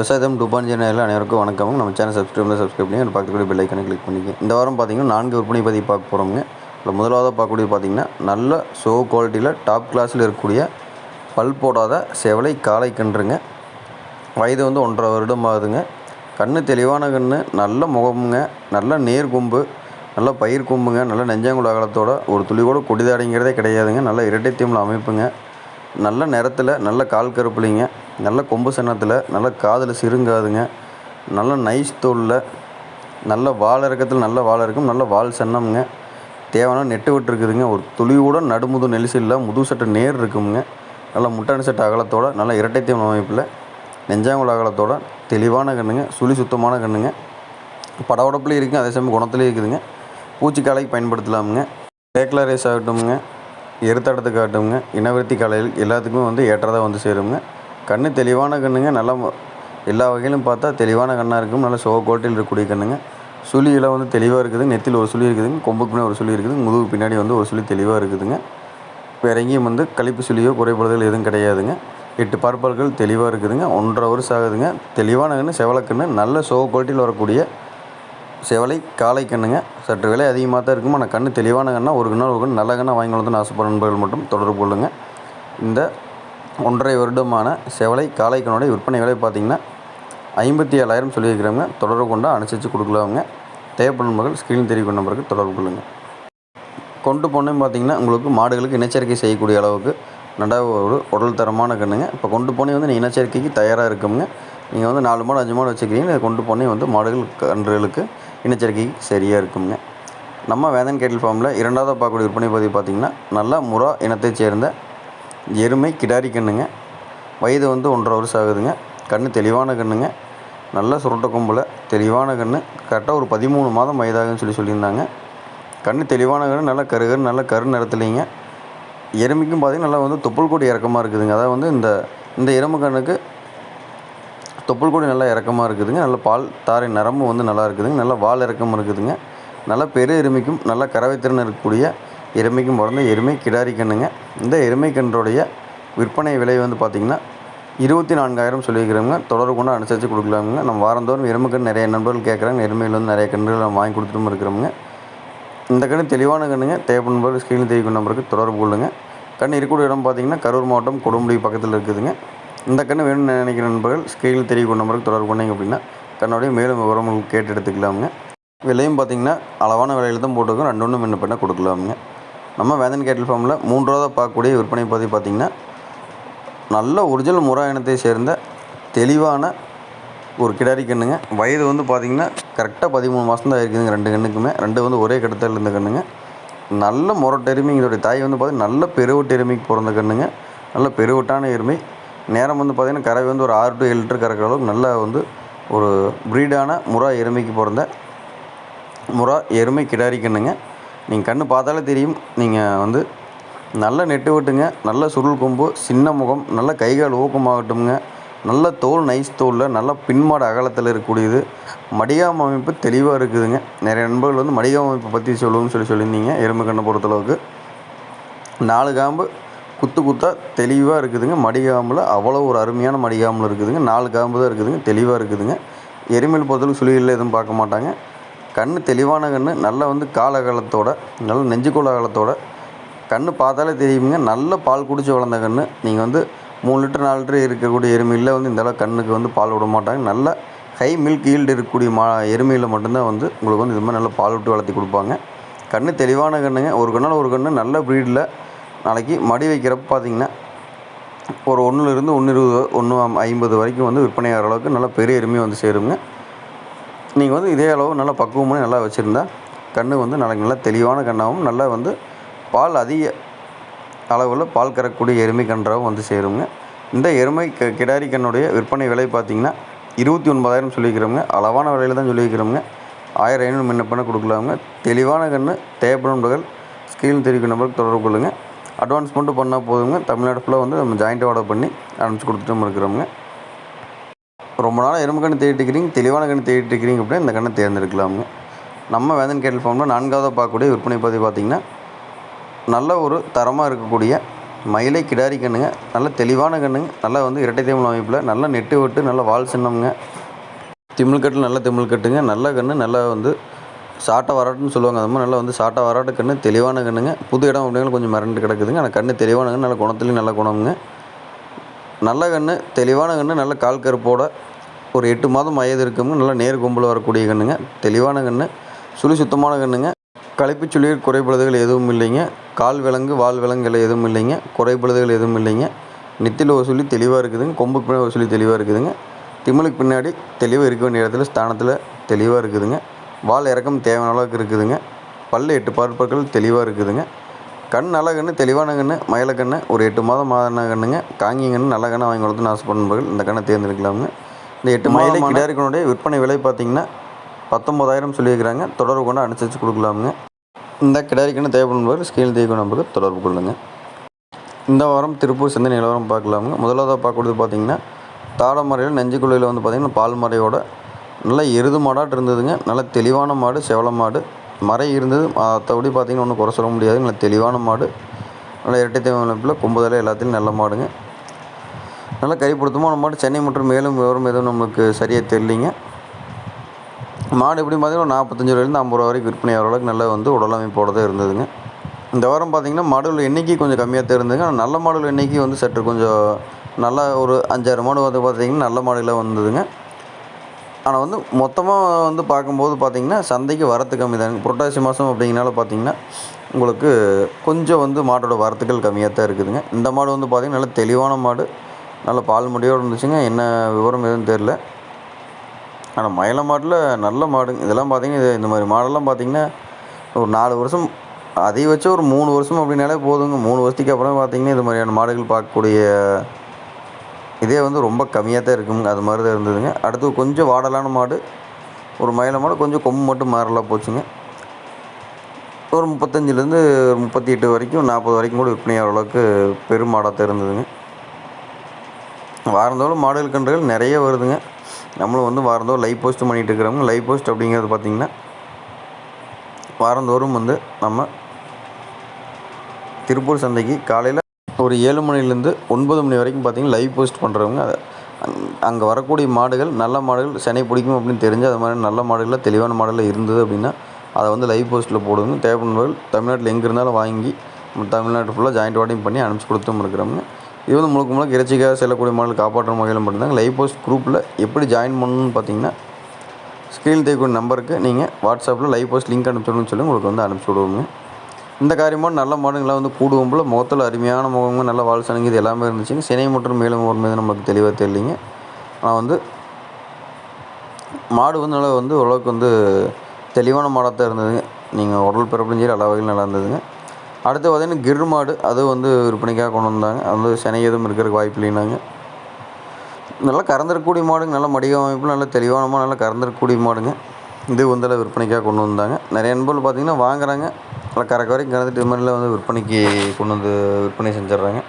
விவசாயம் two channel அனைவருக்கும் வணக்கம் நம்ம சேனல் சப்ஸ்கிரைப் பண்ணி சப்ஸ்கிரைப் பண்ணி அந்த பக்கத்துக்கூடிய பெல் ஐக்கனை கிளிக் பண்ணிக்க இந்த வாரம் பார்த்தீங்கன்னா நான்கு விற்பனை பதிவு பார்க்க போகிறோங்க இல்லை முதலாவதாக பார்க்கக்கூடிய பார்த்தீங்கன்னா நல்ல ஷோ குவாலிட்டியில் டாப் கிளாஸில் இருக்கக்கூடிய பல் போடாத செவலை காளை கன்றுங்க. வயது வந்து ஒன்றரை வருடம் ஆகுதுங்க. கண் தெளிவான கண் நல்ல முகமுங்க. நல்ல நேர் கொம்பு நல்ல பயிர் கொம்புங்க. நல்ல நெஞ்சாங்குள்ள அகலத்தோட ஒரு துளி கூட கொடிதாடிங்கிறதே கிடையாதுங்க. நல்ல இரட்டை தீமில் அமைப்புங்க. நல்ல நிறத்தில் நல்ல கால் கருப்புலிங்க நல்ல கொம்பு சன்னத்தில் நல்ல காதில் சிறுங்காதுங்க நல்ல நைஸ் தோலில் நல்ல வாழ இறக்கத்தில் நல்ல வால் இருக்கும் நல்ல வால் சன்னம்ங்க. தேவையான நெட்டு விட்டு இருக்குதுங்க. ஒரு துளி கூட நடுமுது நெலிசில்ல முது சட்டை நேர் இருக்குங்க நல்ல முட்டாணி சட்டை அகலத்தோட நல்ல இரட்டைத்தீவன அமைப்பில் நெஞ்சாங்குள்ள அகலத்தோட தெளிவான கண்ணுங்க சுழி சுத்தமான கண்ணுங்க. படவடப்புலேயும் இருக்குங்க அதே சமயம் குணத்துலேயும் இருக்குதுங்க. பூச்சிக்காலைக்கு பயன்படுத்தலாமுங்க. டேக்லா ரேஸ் ஆகட்டும்ங்க. எருத்தடத்துக்கு காட்டுங்க இனவிருத்தி காலையில் எல்லாத்துக்குமே வந்து ஏற்றதாக வந்து சேருங்க. கண் தெளிவான கண்ணுங்க நல்லா எல்லா வகையிலும் பார்த்தா தெளிவான கண்ணாக இருக்கும். நல்ல சோ குவாலிட்டியில் இருக்கக்கூடிய கண்ணுங்க. சுழியெல்லாம் வந்து தெளிவாக இருக்குது. நெத்தியில் ஒரு சுழி இருக்குதுங்க. கொம்புக்கு பின்னாடி ஒரு சுழி இருக்குது. முதுகு பின்னாடி வந்து ஒரு சுழி தெளிவாக இருக்குதுங்க. வேற எங்கேயும் வந்து கழிப்பு சுழியோ குறைபாடுகள் எதுவும் கிடையாதுங்க. எட்டு பார்ப்பல்கள் தெளிவாக இருக்குதுங்க. ஒன்றரை வருஷம் ஆகுதுங்க. தெளிவான கண்ணு செவலக்கண்ணு நல்ல சோ குவாலிட்டியில் வரக்கூடிய செவலை காளை கண்ணுங்க. சற்று விலை அதிகமாக தான் இருக்கும்? ஆனால் கண்ணு தெளிவான கண்ணா ஒரு கண்ணா ஒரு கண்ணு நல்ல கண்ணா வாங்கி வந்து ஆசைப்படும் நண்பர்கள் மட்டும் தொடர்பு கொள்ளுங்கள் இந்த ஒன்றரை வருடமான செவலை காலை கண்ணுடைய விற்பனை விலை பார்த்திங்கன்னா ஐம்பத்தி ஏழாயிரம் சொல்லியிருக்கிறவங்க. தொடர்பு கொண்டு அனுசரித்து கொடுக்கலாமுங்க. தேவைப்படும் நண்பர்கள் ஸ்க்ரீன் தெரிவிக்கும் நம்பருக்கு தொடர்பு கொள்ளுங்கள் கொண்டு போனேன்னு பார்த்தீங்கன்னா உங்களுக்கு மாடுகளுக்கு இனச்சேர்க்கை செய்யக்கூடிய அளவுக்கு நடவு ஒரு உடல் தரமான கண்ணுங்க. இப்போ கொண்டு போனே வந்து நீங்கள் இனச்சேர்க்கைக்கு தயாராக இருக்குங்க நீங்கள் வந்து நாலு மாடு அஞ்சு மாடு வச்சுக்கிறீங்க. கொண்டு போனே வந்து மாடுகள் கன்றுகளுக்கு இனச்சேர்க்கைக்கு சரியாக இருக்குங்க நம்ம வேதன் கேட்டில் ஃபார்மில் இரண்டாவது பார்க்கக்கூடிய விற்பனை பதிவு பார்த்திங்கன்னா நல்ல முறா இனத்தைச் சேர்ந்த எருமை கிடாரி கண்ணுங்க. வயது வந்து ஒன்றரை வருஷம் ஆகுதுங்க. கண்ணு தெளிவான கண்ணுங்க. நல்ல சுருட்ட கொம்பில் தெளிவான கண்ணு. கரெக்டாக ஒரு பதிமூணு மாதம் வயதாகுன்னு சொல்லி சொல்லியிருந்தாங்க. கண்ணு தெளிவான கண்ணு நல்லா கருகர் நல்ல கரு நிறத்துலைங்க. எருமைக்கும் பார்த்திங்கன்னா நல்லா வந்து தொப்புள் கொடி இறக்கமாக இருக்குதுங்க. அதாவது வந்து இந்த இந்த எருமை கண்ணுக்கு தொப்புள் கொடி நல்லா இறக்கமாக இருக்குதுங்க. நல்ல பால் தாரை நரம்பு வந்து நல்லா இருக்குதுங்க. நல்லா வால் இறக்கம் இருக்குதுங்க. நல்லா பெரு எருமைக்கும் நல்லா கறவைத்திறன் இருக்கக்கூடிய எருமைக்கும் பிறந்த எருமை கிடாரி கண்ணுங்க இந்த எருமை கன்றுடைய விற்பனை விலை வந்து பார்த்திங்கன்னா இருபத்தி நான்காயிரம் சொல்லியிருக்கிறவங்க தொடர்பு கொண்டு அனுசரித்து கொடுக்கலாமுங்க. நம்ம வாரந்தோறும் எருமைக்கன்று நிறைய நண்பர்கள் கேட்குறாங்க. எருமையில் வந்து நிறைய கன்றுகள் நம்ம வாங்கி கொடுத்துட்டும் இருக்கிறோமுங்க. இந்த கண்ணு தெளிவான கண்ணுங்க தேவைப்படும் நம்பர் ஸ்க்ரீனில் தெரிவிக்கும் நம்பருக்கு தொடர்பு கொள்ளுங்க. கண் இருக்கக்கூடிய இடம் பார்த்திங்கன்னா கரூர் மாவட்டம் கொடுமுடி பக்கத்தில் இருக்குதுங்க. இந்த கண்ணு வேணும்னு நினைக்கிற நண்பர்கள் ஸ்கெயில் தெரிய கொண்ட நம்பருக்கு தொடர்பு பண்ணிங்க அப்படின்னா கண்ணுடைய மேலும் விவரங்கள் கேட்டு எடுத்துக்கலாமுங்க. விலையும் பார்த்தீங்கன்னா அளவான விலையில் தான் போட்டிருக்கோம். ரெண்டு ஒன்று முன்ன பண்ண கொடுக்கலாமுங்க. நம்ம வேதன் கேட்டில் ஃபார்மில் மூன்றாவதாக பார்க்கக்கூடிய விற்பனை பற்றி பார்த்திங்கன்னா நல்ல ஒரிஜினல் முறா இனத்தை சேர்ந்த தெளிவான ஒரு கிடாரி கண்ணுங்க. வயது வந்து பார்த்தீங்கன்னா கரெக்டாக பதிமூணு மாதம் தான் இருக்குதுங்க ரெண்டு கண்ணுக்குமே. ரெண்டு வந்து ஒரே கடத்தல் இருந்த கண்ணுங்க. நல்ல முரட்டெருமை இதோடைய தாய் வந்து பார்த்தீங்கன்னா நல்ல பெருவட்டு எருமைக்கு பிறந்த கண்ணுங்க. நல்ல பெருவட்டான எருமை. நேரம் வந்து பார்த்திங்கன்னா கறவை வந்து ஒரு ஆறு டு ஏழு லிட்டர் கறக்கிற அளவுக்கு நல்ல வந்து ஒரு ப்ரீடான முறா எருமைக்கு பிறந்த முறா எருமை கிடாரி கண்ணுங்க. நீங்கள் கண்ணு பார்த்தாலே தெரியும். நீங்கள் வந்து நல்ல நெட்டு விட்டுங்க. நல்ல சுருள் கொம்பு சின்ன முகம் நல்ல கைகால் ஊக்கமாகட்டும்ங்க நல்ல தோல் நைஸ் தோலில் நல்ல பின்மாடு அகலத்தில் இருக்கக்கூடியது. மடிகாம் அமைப்பு தெளிவாக இருக்குதுங்க. நிறைய நண்பர்கள் வந்து மடிகாம் அமைப்பை பற்றி சொல்லுவோம்னு சொல்லி சொல்லியிருந்தீங்க. எருமை கண்ணை பொறுத்தளவுக்கு. நாலு காம்பு குத்து குத்தாக தெளிவாக இருக்குதுங்க. மடிகாம்பில் அவ்வளோ ஒரு அருமையான மடிகாம்பில் இருக்குதுங்க. நாலு காம்பு தான் இருக்குதுங்க. தெளிவாக இருக்குதுங்க. எருமையில் பொறுத்தளவுக்கு சுழியில் எதுவும் பார்க்க மாட்டாங்க. கண் தெளிவான கண் நல்லா வந்து காலகாலத்தோட நல்ல நெஞ்சுக்கோள் அகலத்தோட கண்ணு பார்த்தாலே தெரியுங்க நல்ல பால் குடிச்சு வளர்ந்த கண் நீங்கள் வந்து மூணு லிட்டர் நாலு லிட்டர் இருக்கக்கூடிய எருமையில் வந்து இந்தளவு கண்ணுக்கு வந்து பால் விட மாட்டாங்க. நல்ல ஹை மில்க் ஈல்டு இருக்கக்கூடிய மா எருமையில் மட்டும்தான் வந்து உங்களுக்கு வந்து இது மாதிரி நல்ல பால் விட்டு வளர்த்தி கொடுப்பாங்க. கண் தெளிவான கண்ணுங்க. ஒரு கண்ணால் ஒரு கண்ணு நல்ல ப்ரீடில் நாளைக்கு மடி வைக்கிறப்ப பார்த்தீங்கன்னா ஒரு ஒன்றுலேருந்து ஒன்று இருபது ஒன்று ஐம்பது வரைக்கும் வந்து விற்பனை ஆகிற அளவுக்கு நல்ல பெரிய எருமையாக வந்து சேருங்க. நீங்கள் வந்து இதே அளவு நல்லா பக்குவமாக நல்லா வச்சுருந்தா கன்று வந்து நாளைக்கு நல்லா தெளிவான கண்ணாகவும் நல்லா வந்து பால் அதிக அளவில் பால் கறக்கக்கூடிய எருமை கன்றாகவும் வந்து சேருங்க. இந்த எருமை க கிடாரி கண்ணுடைய விற்பனை விலை பார்த்தீங்கன்னா இருபத்தி ஒன்பதாயிரம் சொல்லியிருக்கிறோங்க அளவான விலையில் தான் சொல்லியிருக்கிறோங்க ஆயிரம் ஐநூறு முன்ன பண்ண கொடுக்கலாமுங்க. தெளிவான கன்று தேவைப்படும் நபர்கள் ஸ்க்ரீன் தெரிவிக்கும் நம்பருக்கு தொடர்பு கொள்ளுங்கள் அட்வான்ஸ் மட்டும் பண்ணால் போதுங்க. தமிழ்நாடு ஃபுல்லாக வந்து நம்ம ஜாயிண்ட் ஆர்டர் பண்ணி அனுப்பிச்சி கொடுத்துட்டும் இருக்கிறோங்க ரொம்ப நாளாக எறும்பு கண்ணு தேடிட்டு இருக்கிறீங்க தெளிவான கண்ணு தேடிட்டு இருக்கிறீங்க அப்படின்னா இந்த கண்ணை தேர்ந்தெடுக்கலாமுங்க. நம்ம வேந்தன் கேட்டல் ஃபார்மில் நான்காவதாக பார்க்கக்கூடிய விற்பனை பதிவு பார்த்திங்கன்னா நல்ல ஒரு தரமாக இருக்கக்கூடிய மயிலை கிடாரி கண்ணுங்க நல்ல தெளிவான கண்ணுங்க நல்லா வந்து இரட்டை தேமல் அமைப்பில் நல்லா நெட்டு விட்டு நல்லா வால் சின்னம்ங்க. திமிழ்கட்டில் நல்ல திமிழ்கட்டுங்க நல்ல கன்று நல்லா வந்து சாட்டை வராட்டுன்னு சொல்லுவாங்க. அது மாதிரி நல்லா வந்து சாட்டை வராட்டு கன்று தெளிவான கண்ணுங்க. புது இடம் அப்படிங்கிற கொஞ்சம் மிரண்டு கிடக்குதுங்க. ஆனால் கண்ணு தெளிவான கண்ணு நல்ல குணத்துலேயும் நல்ல குணமுங்க. நல்ல கன்று தெளிவான கன்று நல்ல கால் கருப்போட ஒரு எட்டு மாதம் வயது இருக்குங்க. நல்ல நேர் கும்பல் வரக்கூடிய கண்ணுங்க. தெளிவான கன்று சுழி சுத்தமான கண்ணுங்க. களைப்பு சுழியர் குறைபடுதல் எதுவும் இல்லைங்க. கால் விலங்கு வால் விலங்குகள் எதுவும் இல்லைங்க. குறைபடுதல் எதுவும் இல்லைங்க. நெத்தியில் ஒரு சொல்லி தெளிவாக இருக்குதுங்க. கொம்புக்கு பின்னாடி ஒரு சொல்லி தெளிவாக இருக்குதுங்க. திமிலுக்கு பின்னாடி தெளிவாக இருக்க வேண்டிய இடத்துல ஸ்தானத்தில் தெளிவாக இருக்குதுங்க. வால் இறக்கம் தேவையான அளவுக்கு இருக்குதுங்க. பல்லு எட்டு பற்பற்கள் தெளிவாக இருக்குதுங்க. கண் நல்ல கன்று தெளிவான கன்று மயில கன்று ஒரு எட்டு மாதம் மாதன கண்ணுங்க. காங்கி கன்று நல்ல கன்று அவங்க வளர்த்து ஆசைப்படுபவர்கள் இந்த கண்ணை தேர்ந்தெடுக்கலாமுங்க. இந்த எட்டு மயிலை கிடாரிக்கனுடைய விற்பனை விலை பார்த்தீங்கன்னா பத்தொம்போதாயிரம் சொல்லியிருக்கிறாங்க. தொடர்பு கொண்டு அனுசரித்து கொடுக்கலாமுங்க. இந்த கிடாரிக்கன்று தேவைப்படுபவர் ஸ்கீல் தேய்க்கும் நம்பருக்கு தொடர்பு கொள்ளுங்கள் இந்த வாரம் திருப்பூர் சிந்தனை நிலவரம் பார்க்கலாமுங்க. முதலாவதாக பார்க்கக்கூடியது பார்த்தீங்கன்னா தாடமறையில் நெஞ்சுக்குள்ளையில் வந்து பார்த்திங்கன்னா பால் மறையோட நல்ல எருது மாடாட்டு இருந்ததுங்க. நல்ல தெளிவான மாடு செவல மாடு. மறை இருந்தது. மற்றபடி பார்த்திங்கன்னா ஒன்றும் குறை சொல்ல முடியாது. நல்ல தெளிவான மாடு. நல்ல இரட்டை தேவைப்பில் கொம்புதலை எல்லாத்துலேயும் நல்ல மாடுங்க. நல்ல கைப்படுத்தமான மாடு. சென்னை மற்றும் மேலும் விவரம் எதுவும் நம்மளுக்கு சரியாக தெரியலிங்க. மாடு எப்படி பார்த்தீங்கன்னா நாற்பத்தஞ்சு ரூபாயிலேருந்து ஐம்பது ரூபா வரைக்கும் விற்பனை ஆகிற அளவுக்கு நல்லா வந்து உடலமைப்போட தான் இருந்ததுங்க. இந்த வாரம் பார்த்திங்கன்னா மாடுகள் எண்ணிக்கை கொஞ்சம் கம்மியாக தான் இருந்ததுங்க. ஆனால் நல்ல மாடுகள் எண்ணிக்கை வந்து சற்று கொஞ்சம் நல்ல ஒரு அஞ்சாறு மாடு வந்து பார்த்திங்கன்னா நல்ல மாடுகளாக வந்ததுங்க. ஆனால் வந்து மொத்தமாக வந்து பார்க்கும்போது பார்த்திங்கன்னா சந்தைக்கு வரத்து கம்மி தாங்க புரட்டாசி மாதம் அப்படிங்கனால பார்த்திங்கன்னா உங்களுக்கு கொஞ்சம் வந்து மாட்டோட வரத்துக்கள் கம்மியாக தான் இருக்குதுங்க. இந்த மாடு வந்து பார்த்திங்கன்னா நல்ல தெளிவான மாடு. நல்ல பால் முடியோடு இருந்துச்சுங்க. என்ன விவரம் எதுவும் தெரில ஆனால் மயில மாட்டில் நல்ல மாடுங்க இதெல்லாம் பார்த்திங்கன்னா இது இந்த மாதிரி மாடெல்லாம் பார்த்திங்கன்னா ஒரு நாலு வருஷம் அதிகபட்சம் ஒரு மூணு வருஷம் அப்படின்னாலே போதுங்க. மூணு வருஷத்துக்கு அப்புறம் பார்த்திங்கன்னா இது மாதிரியான மாடுகள் பார்க்கக்கூடிய இதே வந்து ரொம்ப கம்மியாக தான் இருக்குங்க. அது மாதிரி தான் இருந்ததுங்க. அடுத்து கொஞ்சம் வாடலான மாடு. ஒரு மயில மாடு கொஞ்சம் கொம்பு மட்டும் மாறலாம் போச்சுங்க. ஒரு முப்பத்தஞ்சிலேருந்து ஒரு முப்பத்தி எட்டு வரைக்கும் நாற்பது வரைக்கும் கூட விற்பனை ஆகிற அளவுக்கு பெரும் மாடாக தான் இருந்ததுங்க வாரந்தோறும் மாடுகள் கன்றுகள் நிறைய வருதுங்க. நம்மளும் வந்து வாரந்தோறும் லைவ் போஸ்ட் பண்ணிகிட்டு இருக்கிறவங்க லைவ் போஸ்ட் அப்படிங்கிறது பார்த்திங்கன்னா வாரந்தோறும் வந்து நம்ம திருப்பூர் சந்தைக்கு காலையில் ஒரு ஏழு மணிலேருந்து ஒன்பது மணி வரைக்கும் பார்த்திங்கன்னா லைவ் போஸ்ட் பண்ணுறவங்க அதை அங்கே வரக்கூடிய மாடுகள் நல்ல மாடுகள் செனை பிடிக்கும் அப்படின்னு தெரிஞ்சு அது மாதிரி நல்ல மாடுகளில் தெளிவான மாடலில் இருந்தது அப்படின்னா அதை வந்து லைவ் போஸ்ட்டில் போடுங்க. தேவைப்படுபவர்கள் தமிழ்நாட்டில் எங்கே இருந்தாலும் வாங்கி நம்ம தமிழ்நாட்டு ஃபுல்லாக ஜாயிண்ட் வாட்டிங் பண்ணி அனுப்பிச்சி கொடுத்தும் இருக்கிறோங்க இது வந்து முழுக்க முழுக்க இறைச்சிக்காக செல்லக்கூடிய மாடல் காப்பாற்றும் வகையில் மட்டும்தாங்க. லைவ் போஸ்ட் குரூப்பில் எப்படி ஜாயின் பண்ணணும்னு பார்த்தீங்கன்னா ஸ்க்ரீனில் தேக்கூடிய நம்பருக்கு நீங்கள் வாட்ஸ்அப்பில் லைவ் போஸ்ட் லிங்க் அனுப்பிச்சிடணும்னு சொல்லி உங்களுக்கு வந்து அனுப்பிச்சி விடுவோங்க. இந்த காரியமாக நல்ல மாடுங்களாம் வந்து கூடுவோம்பில் முகத்தில் அருமையான முகமும் நல்ல வால் சனங்கி இது எல்லாமே இருந்துச்சுங்க. சினை மற்றும் மேலும் ஒரு மீது நமக்கு தெளிவாக தெரியலிங்க. ஆனால் வந்து மாடு வந்து நல்லா வந்து ஓரளவுக்கு வந்து தெளிவான மாடாக தான் இருந்ததுங்க. நீங்கள் உடல் பிறப்புலையும் சரி எல்லா வகையிலும் நல்லா இருந்ததுங்க. அடுத்து பார்த்தீங்கன்னா கிர் மாடு அது வந்து விற்பனைக்காக கொண்டு வந்தாங்க. அது வந்து சினை எதுவும் இருக்கிறதுக்கு வாய்ப்பு இல்லைனாங்க நல்லா கறந்துருக்கக்கூடிய மாடுங்க நல்ல மடிக அமைப்பில் நல்ல தெளிவானமாக நல்லா கறந்துருக்கக்கூடிய மாடுங்க. இது வந்து விற்பனைக்காக கொண்டு வந்தாங்க. நிறைய நண்பர்கள் பார்த்திங்கன்னா வாங்குறாங்க. கறக்க வரைக்கும் கறந்துட்டு இது மாதிரிலாம் வந்து விற்பனைக்கு கொண்டு வந்து விற்பனை செஞ்சிட்றாங்க.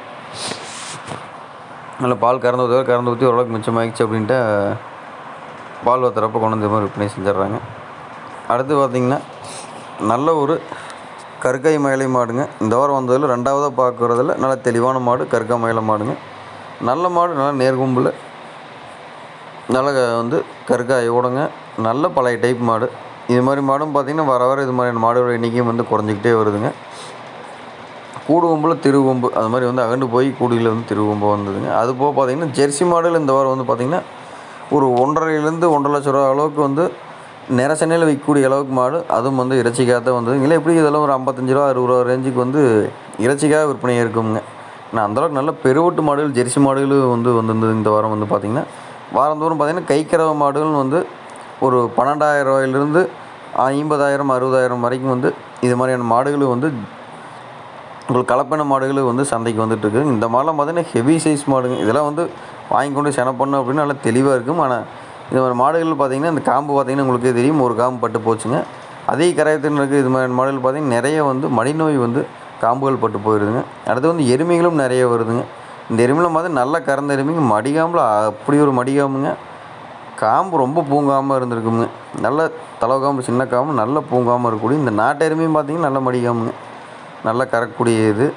நல்லா பால் கறந்து ஊற்றி கறந்து ஊற்றி ஓரளவுக்கு மிச்சமாகிடுச்சு அப்படின்ட்டு பால் வத்துறப்ப கொண்டு வந்து மாதிரி விற்பனை செஞ்சிட்றாங்க. அடுத்து பார்த்திங்கன்னா நல்ல ஒரு கருக்காய் மயிலை மாடுங்க. இந்த வாரம் வந்ததில் ரெண்டாவதாக பார்க்குறதுல நல்ல தெளிவான மாடு கருக்கா மயிலை மாடுங்க. நல்ல மாடு நல்லா நேர்கும்பில். நல்ல வந்து கருக்காயோடங்க. நல்ல பழைய டைப் மாடு. இது மாதிரி மாடும் பார்த்திங்கன்னா வர வர இது மாதிரியான மாடுகளோட எண்ணிக்கையும் வந்து குறைஞ்சிக்கிட்டே வருதுங்க. கூடு கொம்பில் திருவொம்பு அது மாதிரி வந்து அகண்டு போய் கூடியில் வந்து திருவொம்பு வந்ததுங்க. அது போக பார்த்திங்கன்னா ஜெர்சி மாடுகள் இந்த வாரம் வந்து பார்த்திங்கன்னா ஒரு ஒன்றரைலேருந்து ஒன்றரை லட்ச ரூபா அளவுக்கு வந்து நிற சென்னையில் விற்கக்கூடிய அளவுக்கு மாடு. அதுவும் வந்து இறைச்சிக்காக தான் வந்ததுங்க. இல்லை எப்படி இதெல்லாம் ஒரு ஐம்பத்தஞ்சு ரூபா அறுபது ரூபா ரேஞ்சுக்கு வந்து இறைச்சிக்காக விற்பனை இருக்குங்க நான் அந்தளவுக்கு நல்ல பெருவட்டு மாடுகள் ஜெர்சி மாடுகளும் வந்து வந்திருந்தது இந்த வாரம் வந்து பார்த்திங்கன்னா. வாரந்தோறும் பார்த்திங்கன்னா கைக்கரவ மாடுகள் வந்து ஒரு பன்னெண்டாயிரம் ரூபாயிலிருந்து ஐம்பதாயிரம் அறுபதாயிரம் வரைக்கும் வந்து இது மாதிரியான மாடுகள் வந்து உங்களுக்கு கலப்பின மாடுகள் வந்து சந்தைக்கு வந்துட்டு இந்த மாடெலாம் பார்த்தீங்கன்னா ஹெவி சைஸ் மாடுங்க. இதெல்லாம் வந்து வாங்கி கொண்டு செனை பண்ணோம் அப்படின்னா நல்லா தெளிவாக இருக்கும். ஆனால் இந்த மாதிரி மாடுகள் பார்த்தீங்கன்னா இந்த காம்பு பார்த்தீங்கன்னா உங்களுக்கே தெரியும். ஒரு காம்பு பட்டு போச்சுங்க. அதே கரையத்தின் இருக்குது இது மாதிரி மாடுகள் பார்த்தீங்கன்னா நிறைய வந்து மடிநோய் வந்து காம்புகள் பட்டு போயிடுதுங்க அடுத்து வந்து எருமைகளும் நிறைய வருதுங்க. இந்த எருமையில் பார்த்து நல்லா கறந்த எருமைங்க. மடிகாம்பில் அப்படி ஒரு மடிகாமுங்க காம்பு ரொம்ப பூங்காமல் இருந்திருக்குங்க நல்ல தலை காம்பு சின்ன காம்பு நல்ல பூங்காமல் இருக்கக்கூடிய இந்த நாட்டு எருமையும் பார்த்தீங்கன்னா நல்ல மடிக்காமுங்க நல்லா கறக்கக்கூடிய இது.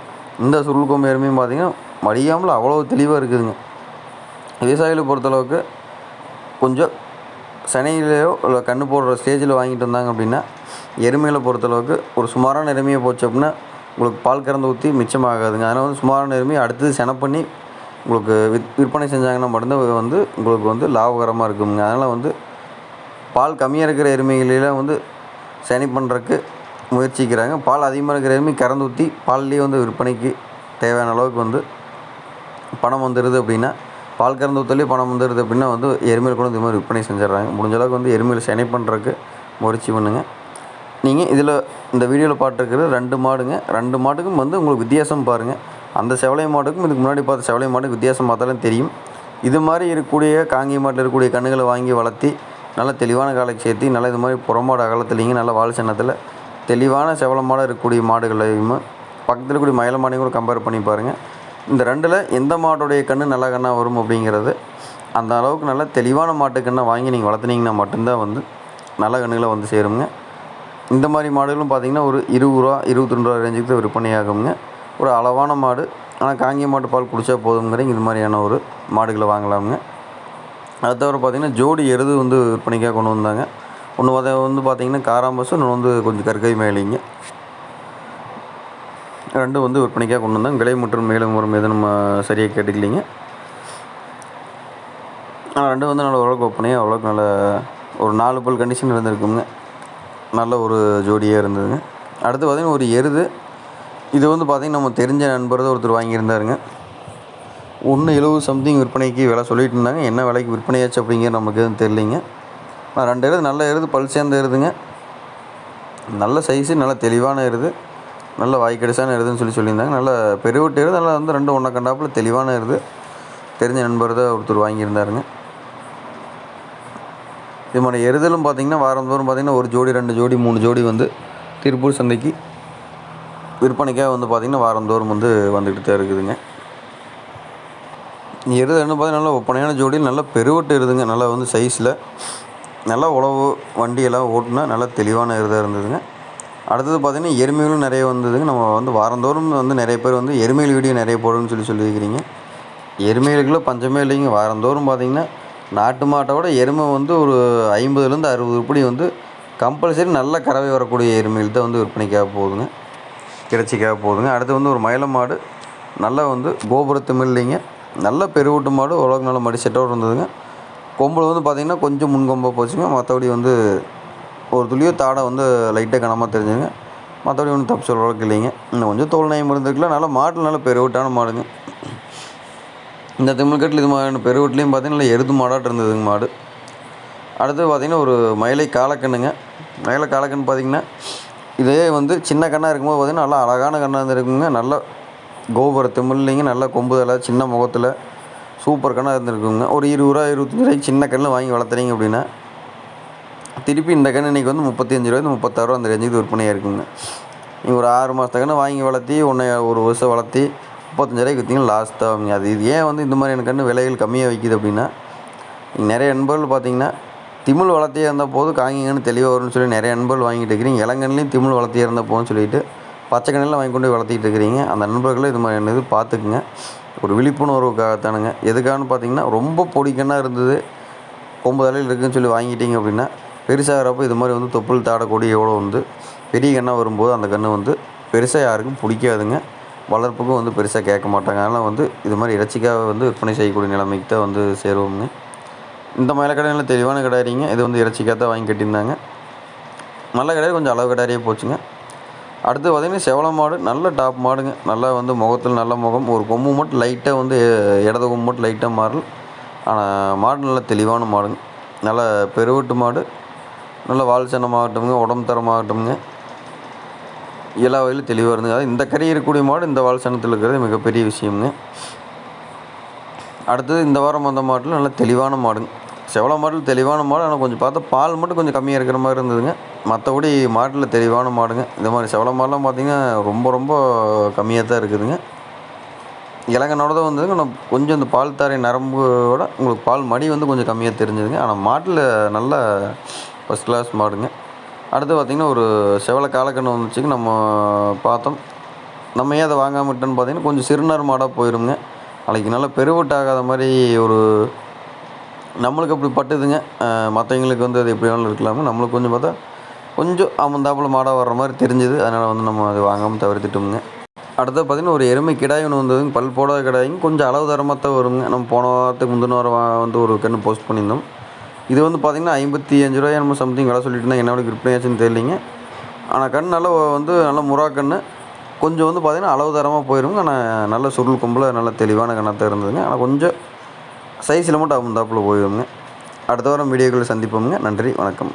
இந்த சுருள் கொம்பு எருமையும் பார்த்தீங்கன்னா மடியாமல் அவ்வளோ தெளிவாக இருக்குதுங்க. விவசாயிகளை பொறுத்தளவுக்கு கொஞ்சம் சனையிலேயோ இல்லை கன்று போடுற ஸ்டேஜில் வாங்கிட்டு வந்தாங்க அப்படின்னா எருமைகளை பொறுத்தளவுக்கு ஒரு சுமாரான எருமையை போச்சு அப்படின்னா உங்களுக்கு பால் கறந்து ஊற்றி மிச்சமாகாதுங்க. அதனால் வந்து சுமாரான எருமையை அடுத்தது செனை பண்ணி உங்களுக்கு விற் விற்பனை செஞ்சாங்கன்னா மட்டும்தான் வந்து உங்களுக்கு வந்து லாபகரமாக இருக்குங்க. அதனால் வந்து பால் கம்மியாக இருக்கிற எருமைகளெலாம் வந்து சனி பண்ணுறக்கு முயற்சிக்கிறாங்க. பால் அதிகமாக இருக்கிற எருமை கறந்து ஊற்றி பால்லேயே வந்து விற்பனைக்கு தேவையான அளவுக்கு வந்து பணம் வந்துடுது அப்படின்னா பால் கறந்து ஊற்றலே பணம் வந்துடுது அப்படின்னா வந்து எருமையில் கூட இந்த மாதிரி விற்பனை செஞ்சிடுறாங்க. முடிஞ்ச அளவுக்கு வந்து எருமையில் செனை பண்ணுறக்கு முயற்சி பண்ணுங்கள் நீங்கள் இதில் இந்த வீடியோவில் பார்த்துருக்கிறது ரெண்டு மாடுங்க. ரெண்டு மாட்டுக்கும் வந்து உங்களுக்கு வித்தியாசம் பாருங்கள் அந்த செவலை மாட்டுக்கும் இதுக்கு முன்னாடி பார்த்த செவலை மாட்டுக்கு வித்தியாசம் பார்த்தாலும் தெரியும். இது மாதிரி இருக்கக்கூடிய காங்கி மாட்டில் இருக்கக்கூடிய கண்ணுகளை வாங்கி வளர்த்தி நல்ல தெளிவான காலைக்கு சேர்த்தி நல்லா இது மாதிரி புறமாடு அகலத்துலேங்க நல்ல வால் சின்னத்தில் தெளிவான செவலமாடாக இருக்கக்கூடிய மாடுகளையும் பக்கத்தில் இருக்கக்கூடிய மயில மாடையும் கூட கம்பேர் பண்ணி பாருங்கள் இந்த ரெண்டில் எந்த மாட்டுடைய கன்று நல்ல கண்ணாக வரும் அப்படிங்கிறது அந்த அளவுக்கு நல்ல தெளிவான மாட்டுக்கண்ணை வாங்கி நீங்கள் வளர்த்துனீங்கன்னா மட்டும்தான் வந்து நல்ல கண்ணுகளை வந்து சேருங்க. இந்த மாதிரி மாடுகளும் பார்த்தீங்கன்னா ஒரு இருபது ரூபா இருபத்தி ரெண்டு ரூபா ரேஞ்சுக்கு தான் விற்பனை ஆகுங்க ஒரு அளவான மாடு ஆனால் காங்கி மாட்டு பால் குடித்தா போதுங்கிறீங்க இது மாதிரியான ஒரு மாடுகளை வாங்கலாமுங்க. அது தவிர பார்த்திங்கன்னா ஜோடி எருது வந்து விற்பனைக்காக கொண்டு வந்தாங்க. ஒன்று அதை வந்து பார்த்திங்கன்னா காராம்பஸ் இன்னொன்று வந்து கொஞ்சம் கற்கை மேலிங்க. ரெண்டும் வந்து விற்பனைக்காக கொண்டு வந்தாங்க. விலை மற்றும் மேலும் வரும் எதுவும் நம்ம சரியாக கேட்டுக்கலிங்க. ஆனால் ரெண்டும் வந்து நல்ல ஓரளவுக்கு விற்பனையாக அவ்வளோக்கு நல்ல ஒரு நாலு பல் கண்டிஷன் இருந்திருக்குங்க. நல்ல ஒரு ஜோடியாக இருந்ததுங்க. அடுத்து பார்த்திங்கன்னா ஒரு எருது. இது வந்து பார்த்திங்கன்னா நம்ம தெரிஞ்ச நண்பர் தான் ஒருத்தர் வாங்கியிருந்தாருங்க. ஒன்று எழுபது சம்திங் விற்பனைக்கு விலை சொல்லிட்டு இருந்தாங்க. என்ன விலைக்கு விற்பனையாச்சு அப்படிங்கிறது நமக்கு எதுவும் தெரியலிங்க. ஆனால் ரெண்டு எருது நல்ல எருது பல் சேர்ந்த எருதுங்க நல்ல சைஸு நல்ல தெளிவான எருது நல்ல வாய்க்கடிசான எருதுன்னு சொல்லி சொல்லியிருந்தாங்க. நல்ல பெருவட்டு எருது நல்லா வந்து ரெண்டு ஒன்றா கண்டாப்பில் தெளிவான எருது தெரிஞ்ச நண்பர் தான் ஒருத்தர் வாங்கியிருந்தாருங்க. இது மாதிரி எருதலும் பார்த்திங்கன்னா வாரந்தோறும் பார்த்திங்கன்னா ஒரு ஜோடி ரெண்டு ஜோடி மூணு ஜோடி வந்து திருப்பூர் சந்தைக்கு விற்பனைக்காக வந்து பார்த்திங்கன்னா வாரந்தோறும் வந்து வந்துக்கிட்டு தான் இருக்குதுங்க. எருது என்ன பார்த்தீங்கன்னா நல்லா ஒப்பனையான ஜோடியில் நல்லா பெருவட்டு இருதுங்க நல்லா வந்து சைஸில் நல்லா உழவு வண்டியெல்லாம் ஓட்டுனா நல்லா தெளிவான எருதாக இருந்ததுங்க. அடுத்தது பார்த்திங்கன்னா எருமைகளும் நிறைய வந்ததுங்க. நம்ம வந்து வாரந்தோறும் வந்து நிறைய பேர் வந்து எருமையில் வீடியோ நிறைய போடணும்னு சொல்லி சொல்லியிருக்கிறீங்க. எருமைகளுக்குள்ள பஞ்சமே இல்லைங்க. வாரந்தோறும் பார்த்திங்கன்னா நாட்டு மாட்டோட எருமை வந்து ஒரு ஐம்பதுலேருந்து அறுபது உருப்படி வந்து கம்பல்சரி நல்ல கறவை வரக்கூடிய எருமைகள் தான் வந்து விற்பனைக்காக போகுதுங்க. இறைச்சிக்காக போகுதுங்க அடுத்து வந்து ஒரு மயில மாடு. நல்லா வந்து கோபுரத்து இல்லைங்க. நல்ல பெருவூட்டு மாடு. ஓரளவுக்கு நல்ல மடி செட்டோடு இருந்ததுங்க. கொம்பில் வந்து பார்த்திங்கன்னா கொஞ்சம் முன்கொம்பாக போச்சுங்க. மற்றபடி வந்து ஒரு துளியோ தாடை வந்து லைட்டாக கனமாக தெரிஞ்சுங்க மற்றபடி ஒன்றும் தப்பு சொல்கிற அளவுக்கு இல்லைங்க. இன்னும் கொஞ்சம் தோல் நயம் இருந்துருக்கலாம். நல்லா மாட்டில் நல்ல பெருவூட்டான மாடுங்க. இந்த திமிழ்கட்டில் இது மாதிரி பெருவட்டிலையும் பார்த்தீங்கன்னா எருது மாடாட்டம் இருந்ததுங்க மாடு. அடுத்து பார்த்திங்கன்னா ஒரு மயிலை காலக்கண்ணுங்க. மயிலை காலக்கண்ணு பார்த்திங்கன்னா இதே வந்து சின்ன கண்ணாக இருக்கும்போது பார்த்திங்கன்னா நல்லா அழகான கண்ணாக இருந்திருக்குங்க. நல்ல கோபுர திமிழ்லிங்க நல்ல கொம்பு தலை சின்ன முகத்தில் சூப்பர் கண்ணாக இருந்திருக்குங்க. ஒரு இருபது ரூபா இருபத்தஞ்சி ரூபாய்க்கு சின்ன கண்ணு வாங்கி வளர்த்துறீங்க அப்படின்னா திருப்பி இந்த கன்று இன்றைக்கி வந்து முப்பத்தஞ்சு ரூபாய் முப்பத்தாறுரூவா அந்த ரேஞ்சுக்கு விற்பனையாக இருக்குங்க. நீங்கள் ஒரு ஆறு மாதத்து கன்று வாங்கி வளர்த்தி ஒன்றை ஒரு வருஷம் வளர்த்தி முப்பத்தஞ்சு ரூபாய்க்கு விற்றீங்கன்னா லாஸ் தான் அது இது ஏன் வந்து இந்த மாதிரியான கன்று விலைகள் கம்மியாக விற்கிது அப்படின்னா நிறைய நண்பர்கள் பார்த்தீங்கன்னா திமிழ் வளர்த்தியாக இருந்தால் போது காங்கிங்கன்னு தெளிவாக வரும்னு சொல்லி நிறைய நண்பர்கள் வாங்கிட்டு இருக்கிறீங்க. இளங்கன்லேயும் திமிழ் வளர்த்தியாக இருந்தால் போதும்னு சொல்லிட்டு பச்சை கண்ணில் வாங்கி கொண்டு வளர்த்திட்டு இருக்கிறீங்க. அந்த நண்பர்களும் இது மாதிரி இது பார்த்துக்குங்க. ஒரு விழிப்புணர்வுக்காகத்தானுங்க எதுக்காகனு பார்த்தீங்கன்னா ரொம்ப பொடிக்கண்ணாக இருந்தது. ஒம்பது அலையில் இருக்குதுன்னு சொல்லி வாங்கிட்டீங்க அப்படின்னா பெருசாகிறப்போ இது மாதிரி வந்து தொப்புள் தாடக்கூடிய எவ்வளோ வந்து பெரிய கண்ணாக வரும்போது அந்த கன்று வந்து பெருசாக யாருக்கும் பிடிக்காதுங்க. வளர்ப்புக்கும் வந்து பெருசாக கேட்க மாட்டாங்க. அதனால் வந்து இது மாதிரி இறைச்சிக்காக வந்து விற்பனை செய்யக்கூடிய நிலைமைக்கு தான் வந்து சேருவோங்க இந்த மயில கடையில் தெளிவான கடாரிங்க இது வந்து இறைச்சிக்காக தான் வாங்கி கட்டியிருந்தாங்க. நல்ல கடாரி கொஞ்சம் அளவு கடாரியே போச்சுங்க. அடுத்து பார்த்திங்கன்னா செவல மாடு நல்ல டாப் மாடுங்க. நல்லா வந்து முகத்தில் நல்ல முகம். ஒரு கொம்பு மட்டும் லைட்டாக வந்து இடது கொம்பு மட்டும் லைட்டாக மாறல். ஆனால் மாடு நல்ல தெளிவான மாடுங்க. நல்ல பெருவட்டு மாடு. நல்ல வால் சனமாகட்டும்ங்க உடம்பு தரமாகட்டும்ங்க எல்லா வகையிலும் தெளிவாக இருந்துங்க. அதாவது இந்த கறி இருக்கக்கூடிய மாடு இந்த வால் சனத்தில் இருக்கிறது மிகப்பெரிய விஷயம்ங்க. அடுத்தது இந்த வாரம் வந்த மாட்டில் நல்ல தெளிவான மாடுங்க. செவல மாட்டில் தெளிவான மாடு ஆனால் கொஞ்சம் பார்த்தா பால் மட்டும் கொஞ்சம் கம்மியாக இருக்கிற மாதிரி இருந்ததுங்க. மற்றபடி மாட்டில் தெளிவான மாடுங்க. இந்த மாதிரி செவல மாடெலாம் பார்த்திங்கன்னா ரொம்ப ரொம்ப கம்மியாக தான் இருக்குதுங்க. இலங்கனோட தான் வந்ததுங்க. ஆனால் கொஞ்சம் இந்த பால் தாரை நரம்போட உங்களுக்கு பால் மடி வந்து கொஞ்சம் கம்மியாக தெரிஞ்சதுங்க. ஆனால் மாட்டில் நல்ல ஃபஸ்ட் கிளாஸ் மாடுங்க. அடுத்து பார்த்திங்கன்னா ஒரு செவல காலக்கண்ணு வந்துச்சுங்க. நம்ம பார்த்தோம். நம்ம ஏன் அதை வாங்காம விட்டோன்னு பார்த்தீங்கன்னா கொஞ்சம் சிறுநர் மாடாக போயிருங்க நாளைக்கு நல்லா பெருவட்டாகாத ஆகாத மாதிரி ஒரு நம்மளுக்கு அப்படி பட்டுதுங்க. மற்றவங்களுக்கு வந்து அது எப்படி வேணாலும் இருக்கலாம. நம்மளுக்கு கொஞ்சம் பார்த்தா கொஞ்சம் அமந்தாப்பில் மாடாக வர்ற மாதிரி தெரிஞ்சுது. அதனால் வந்து நம்ம அது வாங்காமல் தவிர்த்துட்டோமுங்க. அடுத்து பார்த்திங்கன்னா ஒரு எருமை கிடாய் ஒன்று வந்ததுங்க. பல் போடாத கிடாய்ங்க. கொஞ்சம் அளவு தரமாக தான் வருங்க. நம்ம போன வாரத்துக்கு முந்தின வாரம் வந்து ஒரு கன்று போஸ்ட் பண்ணியிருந்தோம். இது வந்து பார்த்திங்கன்னா ஐம்பத்தி அஞ்சு ரூபாய் நம்ம சம்திங் விலை சொல்லிட்டு இருந்தாங்க. என்னோட விற்பனை ஆச்சுன்னு தெரியலிங்க. ஆனால் கண் நல்லா வந்து நல்ல முறா கன்று கொஞ்சம் வந்து பார்த்திங்கன்னா அளவு தரமாக போயிருங்க. ஆனால் நல்ல சுருள் கும்பலாக நல்ல தெளிவான கண்ணாக தான் இருந்ததுங்க. ஆனால் கொஞ்சம் சைஸில் மட்டும் அமர்ந்தாப்புல போயிருங்க அடுத்த வாரம் வீடியோக்களை சந்திப்போம்ங்க. நன்றி வணக்கம்.